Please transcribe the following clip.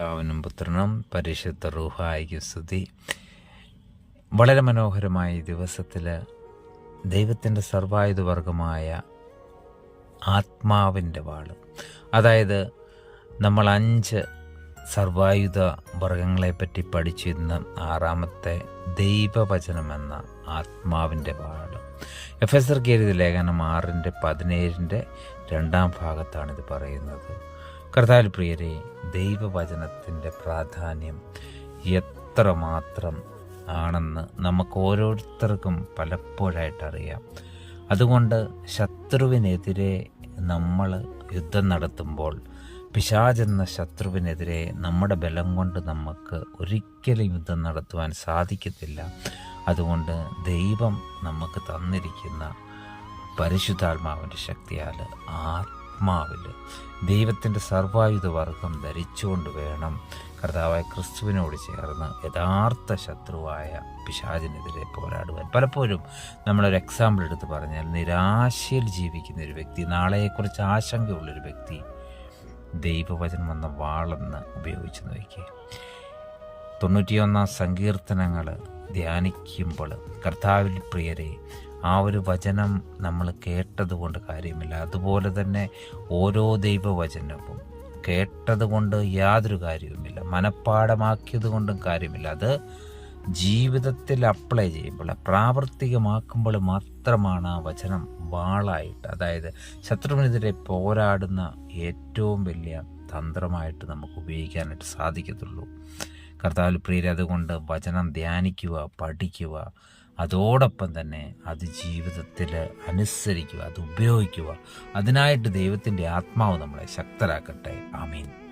പിതാവിനും പുത്രനും പരിശുദ്ധ റൂഹായിക്ക് സ്തുതി. വളരെ മനോഹരമായ ഈ ദിവസത്തിൽ ദൈവത്തിന്റെ സർവായുധവർഗമായ ആത്മാവിന്റെ വാൾ. അതായത് നമ്മൾ അഞ്ച് സർവായുധ വർഗങ്ങളെപ്പറ്റി പഠിച്ചിരുന്ന ആറാമത്തെ ദൈവവചനമെന്ന ആത്മാവിന്റെ വാൾ. എഫ് എസ് ആർ എഴുതിയ ലേഖനം ആറിന്റെ പതിനേഴിന്റെ രണ്ടാം ഭാഗത്താണിത് പറയുന്നത്. കർത്താൽ പ്രിയരെ ദൈവവചനത്തിന്റെ പ്രാധാന്യം എത്രമാത്രം ആണെന്ന് നമുക്ക് ഓരോരുത്തർക്കും പലപ്പോഴായിട്ട് അറിയാം അതുകൊണ്ട് ശത്രുവിനെതിരെ നമ്മൾ യുദ്ധം നടത്തുമ്പോൾ പിശാചെന്ന ശത്രുവിനെതിരെ നമ്മുടെ ബലം കൊണ്ട് നമുക്ക് ഒരിക്കലും യുദ്ധം നടത്തുവാൻ സാധിക്കത്തില്ല. അതുകൊണ്ട് ദൈവം നമുക്ക് തന്നിരിക്കുന്ന പരിശുദ്ധാത്മാവിന്റെ ശക്തിയാൽ ആത്മാവിൽ ദൈവത്തിന്റെ സർവായുധ വർഗം ധരിച്ചുകൊണ്ട് വേണം കർത്താവായ ക്രിസ്തുവിനോട് ചേർന്ന് യഥാർത്ഥ ശത്രുവായ പിശാചിനെതിരെ പോരാടുവാൻ. പലപ്പോഴും നമ്മളൊരു എക്സാമ്പിൾ എടുത്ത് പറഞ്ഞാൽ നിരാശയിൽ ജീവിക്കുന്ന ഒരു വ്യക്തി നാളെയെക്കുറിച്ച് ആശങ്കയുള്ളൊരു വ്യക്തി ദൈവവചനം എന്ന വാളെന്ന് ഉപയോഗിച്ച് നോക്കി തൊണ്ണൂറ്റിയൊന്നാം സങ്കീർത്തനങ്ങൾ ധ്യാനിക്കുമ്പോൾ കർത്താവിൽ പ്രിയരെ ആ ഒരു വചനം നമ്മൾ കേട്ടതുകൊണ്ട് കാര്യമില്ല. അതുപോലെ തന്നെ ഓരോ ദൈവവചനവും കേട്ടതുകൊണ്ട് യാതൊരു കാര്യവുമില്ല. മനഃപ്പാടമാക്കിയത് കൊണ്ടും കാര്യമില്ല. അത് ജീവിതത്തിൽ അപ്ലൈ ചെയ്യുമ്പോൾ പ്രാവർത്തികമാക്കുമ്പോൾ മാത്രമാണ് ആ വചനം വാളായിട്ട് അതായത് ശത്രുവിനെതിരെ പോരാടുന്ന ഏറ്റവും വലിയ തന്ത്രമായിട്ട് നമുക്ക് ഉപയോഗിക്കാനായിട്ട് സാധിക്കത്തുള്ളൂ. കർത്താവിൽ പ്രിയരെ അതുകൊണ്ട് വചനം ധ്യാനിക്കുക പഠിക്കുക അതോടൊപ്പം തന്നെ അത് ജീവിതത്തിൽ അനുസരിക്കുക അത് ഉപയോഗിക്കുക. അതിനായിട്ട് ദൈവത്തിന്റെ ആത്മാവ് നമ്മളെ ശക്തരാക്കട്ടെ. ആമീൻ.